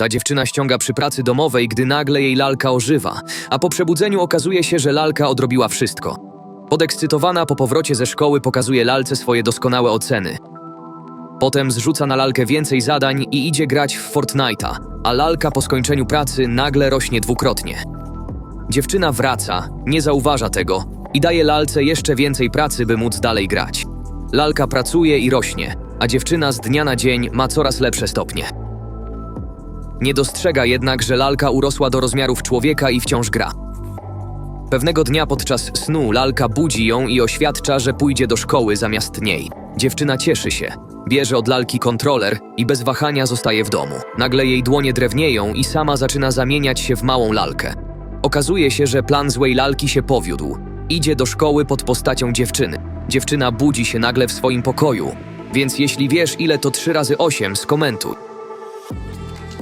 Ta dziewczyna ściąga przy pracy domowej, gdy nagle jej lalka ożywa, a po przebudzeniu okazuje się, że lalka odrobiła wszystko. Podekscytowana po powrocie ze szkoły pokazuje lalce swoje doskonałe oceny. Potem zrzuca na lalkę więcej zadań i idzie grać w Fortnite'a, a lalka po skończeniu pracy nagle rośnie dwukrotnie. Dziewczyna wraca, nie zauważa tego i daje lalce jeszcze więcej pracy, by móc dalej grać. Lalka pracuje i rośnie, a dziewczyna z dnia na dzień ma coraz lepsze stopnie. Nie dostrzega jednak, że lalka urosła do rozmiarów człowieka i wciąż gra. Pewnego dnia podczas snu lalka budzi ją i oświadcza, że pójdzie do szkoły zamiast niej. Dziewczyna cieszy się, bierze od lalki kontroler i bez wahania zostaje w domu. Nagle jej dłonie drewnieją i sama zaczyna zamieniać się w małą lalkę. Okazuje się, że plan złej lalki się powiódł. Idzie do szkoły pod postacią dziewczyny. Dziewczyna budzi się nagle w swoim pokoju. Więc jeśli wiesz ile to 3 razy 8, skomentuj.